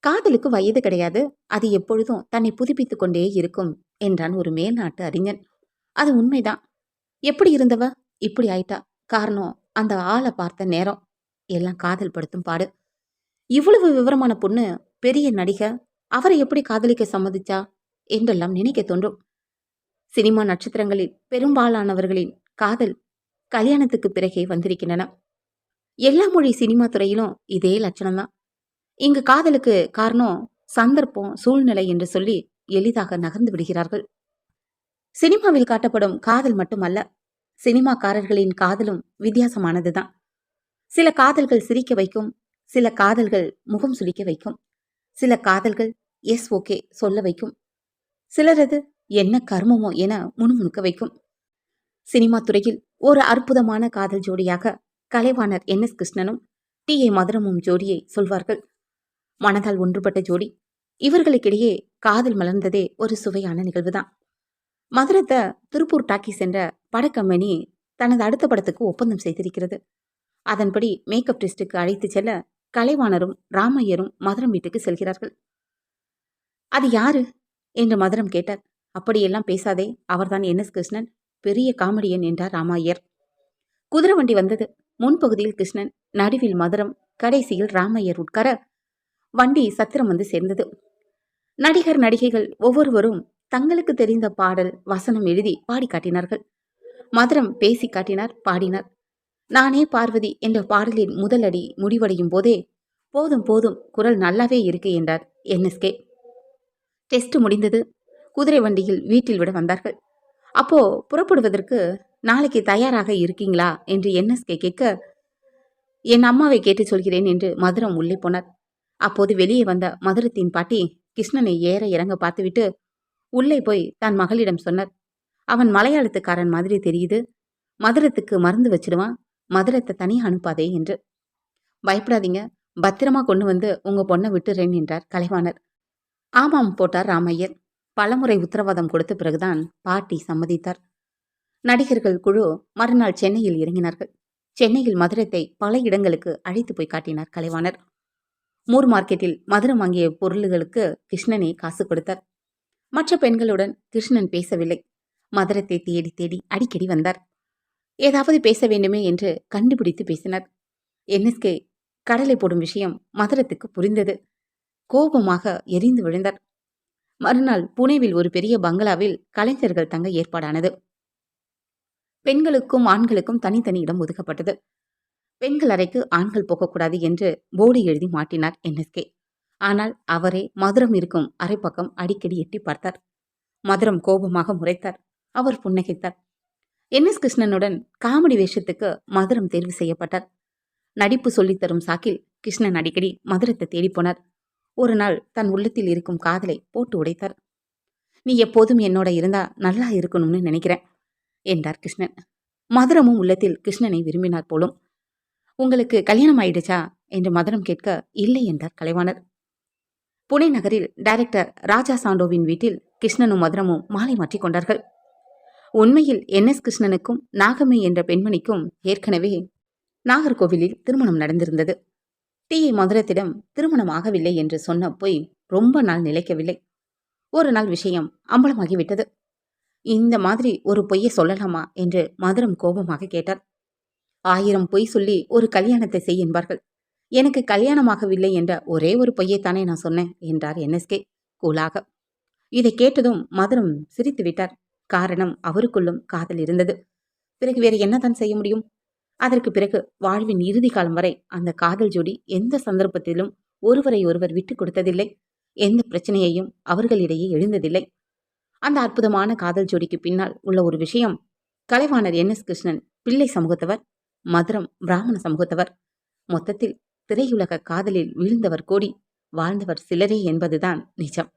காதலுக்கு வயது கிடையாது. அது எப்பொழுதும் தன்னை புதுப்பித்துக் கொண்டே இருக்கும் என்றான் ஒரு மேல்நாட்டு அறிஞன். அது உண்மைதான். எப்படி இருந்தவ? இப்படி ஆயிட்டா. காரணம் அந்த ஆளை பார்த்த நேரம். எல்லாம் காதல் படுத்தும் பாடு. இவ்வளவு விவரமான பொண்ணு பெரிய நடிகை அவரை எப்படி காதலிக்க சம்மதிச்சா? என்றெல்லாம் நினைக்க தோன்றும். சினிமா நட்சத்திரங்களில் பெரும்பாலானவர்களின் காதல் கல்யாணத்துக்கு பிறகே வந்திருக்கின்றன. எல்லா மொழி சினிமா துறையிலும் இதே லட்சணம்தான். இங்கு காதலுக்கு காரணம் சந்தர்ப்பம் சூழ்நிலை என்று சொல்லி எளிதாக நகர்ந்து விடுகிறார்கள். சினிமாவில் காட்டப்படும் காதல் மட்டுமல்ல சினிமாக்காரர்களின் காதலும் வித்தியாசமானதுதான். சில காதல்கள் சிரிக்க வைக்கும் சில காதல்கள் முகம் சுளிக்க வைக்கும் சில காதல்கள் எஸ் ஓகே சொல்ல வைக்கும் சிலரது என்ன கர்மமோ என முணுமுணுக்க வைக்கும். சினிமா துறையில் ஒரு அற்புதமான காதல் ஜோடியாக கலைவாணர் என். எஸ். கிருஷ்ணனும் டி. ஏ. மதுரமும் ஜோடியை சொல்வார்கள். மனதால் ஒன்றுபட்ட ஜோடி. இவர்களுக்கிடையே காதல் மலர்ந்ததே ஒரு சுவையான நிகழ்வுதான். மதுரத்தை திருப்பூர் டாக்கி சென்ற படக்கம்பெனி தனது அடுத்த படத்துக்கு ஒப்பந்தம் செய்திருக்கிறது. அதன்படி மேக்கப் டெஸ்ட்டுக்கு அழைத்து செல்ல கலைவாணரும் ராமையரும் மதுரம் வீட்டுக்கு செல்கிறார்கள். அது யாரு? என்று மதுரம் கேட்டார். அப்படியெல்லாம் பேசாதே. அவர்தான் என் எஸ் கிருஷ்ணன். பெரிய காமெடியன் என்றார் ராமாயர். குதிரை வண்டி வந்தது. முன்பகுதியில் கிருஷ்ணன் நடுவில் மதுரம் கடைசியில் ராமையர் உட்கார வண்டி சத்திரம் வந்து சேர்ந்தது. நடிகர் நடிகைகள் ஒவ்வொருவரும் தங்களுக்கு தெரிந்த பாடல் வசனம் எழுதி பாடி காட்டினார்கள். மதுரம் பேசி காட்டினார் பாடினார். நானே பார்வதி என்ற பாடலின் முதல் அடி முடிவடையும் போதே போதும் போதும் குரல் நல்லாவே இருக்கு என்றார் என்எஸ்கே டெஸ்ட் முடிந்தது. குதிரை வண்டியில் வீட்டில் விட வந்தார்கள். அப்போ புறப்படுவதற்கு நாளைக்கு தயாராக இருக்கீங்களா? என்று என்எஸ்கே கேட்க என் அம்மாவை கேட்டு சொல்கிறேன் என்று மதுரம் உள்ளே போனார். அப்போது வெளியே வந்த மதுரத்தின் பாட்டி கிருஷ்ணனை ஏற இறங்க பார்த்துவிட்டு உள்ளே போய் தன் மகளிடம் சொன்னார். அவன் மலையாளத்துக்காரன் மாதிரி தெரியுது. மதுரத்துக்கு மருந்து வச்சிடுவான். மதுரத்தை தனியாக அனுப்பாதே என்று. பயப்படாதீங்க. பத்திரமா கொண்டு வந்து உங்க பொண்ணை விட்டுறேன் என்றார் கலைவாணர். ஆமாம் போட்டார் ராமையர். பலமுறை உத்தரவாதம் கொடுத்த பிறகுதான் பாட்டி சம்மதித்தார். நடிகர்கள் குழு மறுநாள் சென்னையில் இறங்கினார்கள். சென்னையில் மதுரத்தை பல இடங்களுக்கு அழைத்து போய் காட்டினார் கலைவாணர். மூர் மார்க்கெட்டில் மதுரம் வாங்கிய பொருள்களுக்கு கிருஷ்ணனே காசு கொடுத்தார். மற்ற பெண்களுடன் கிருஷ்ணன் பேசவில்லை. மதுரத்தை தேடி தேடி அடிக்கடி வந்தார். ஏதாவது பேச வேண்டுமே என்று கண்டுபிடித்து பேசினார். என்எஸ்கே கடலை போடும் விஷயம் மதுரத்துக்கு புரிந்தது. கோபமாக எரிந்து விழுந்தார். மறுநாள் புனேவில் ஒரு பெரிய பங்களாவில் கலைஞர்கள் தங்க ஏற்பாடானது. பெண்களுக்கும் ஆண்களுக்கும் தனித்தனி இடம் ஒதுக்கப்பட்டது. பெண்கள் அறைக்கு ஆண்கள் போகக்கூடாது என்று போர்டு எழுதி மாட்டினார் என்எஸ்கே ஆனால் அவரே மதுரம் இருக்கும் அரைப்பக்கம் அடிக்கடி எட்டி பார்த்தார். மதுரம் கோபமாக முறைத்தார். அவர் புன்னகைத்தார். என் எஸ் கிருஷ்ணனுடன் காமெடி வேஷத்துக்கு மதுரம் தேர்வு செய்யப்பட்டார். நடிப்பு சொல்லித்தரும் சாக்கில் கிருஷ்ணன் அடிக்கடி மதுரத்தை தேடிப்போனார் ஒரு நாள் தன் உள்ளத்தில் இருக்கும் காதலை போட்டு உடைத்தார். நீ எப்போதும் என்னோட இருந்தா நல்லா இருக்கணும்னு நினைக்கிறேன் என்றார் கிருஷ்ணன். மதுரமும் உள்ளத்தில் கிருஷ்ணனை விரும்பினார் போலும் உங்களுக்கு கல்யாணம் ஆயிடுச்சா என்று மதுரம் கேட்க இல்லை என்றார் கலைவாணர். புனே நகரில் டைரக்டர் ராஜா சாண்டோவின் வீட்டில் கிருஷ்ணனும் மதுரமும் மாலை மாற்றிக் கொண்டார்கள். உண்மையில் என். எஸ். கிருஷ்ணனுக்கும் நாகமே என்ற பெண்மணிக்கும் ஏற்கனவே நாகர்கோவிலில் திருமணம் நடந்திருந்தது. டி ஏ மதுரத்திடம் திருமணம் ஆகவில்லை என்று சொன்ன பொய் ரொம்ப நாள் நிலைக்கவில்லை. ஒரு நாள் விஷயம் அம்பலமாகிவிட்டது. இந்த மாதிரி ஒரு பொய்யை சொல்லலாமா? என்று மதுரம் கோபமாக கேட்டார். ஆயிரம் பொய் சொல்லி ஒரு கல்யாணத்தை செய் என்பார்கள். எனக்கு கல்யாணமாகவில்லை என்ற ஒரே ஒரு பொய்யைத்தானே நான் சொன்னேன் என்றார் என்எஸ்கே கூலாக. இதை கேட்டதும் மதுரம் சிரித்து விட்டார். காரணம் அவருக்குள்ளும் காதல் இருந்தது. பிறகு வேறு என்னதான் செய்ய முடியும்? அதற்கு பிறகு வாழ்வின் இறுதி காலம் வரை அந்த காதல் ஜோடி எந்த சந்தர்ப்பத்திலும் ஒருவரை ஒருவர் விட்டுக் கொடுத்ததில்லை. எந்த பிரச்சனையையும் அவர்களிடையே எழுந்ததில்லை. அந்த அற்புதமான காதல் ஜோடிக்கு பின்னால் உள்ள ஒரு விஷயம். கலைவாணர் என் எஸ் கிருஷ்ணன் பிள்ளை சமூகத்தவர் மதுரம் பிராமண சமூகத்தவர். மொத்தத்தில் திரையுலக காதலில் வீழ்ந்தவர் கோடி வாழ்ந்தவர் சிலரே என்பதுதான் நிஜம்.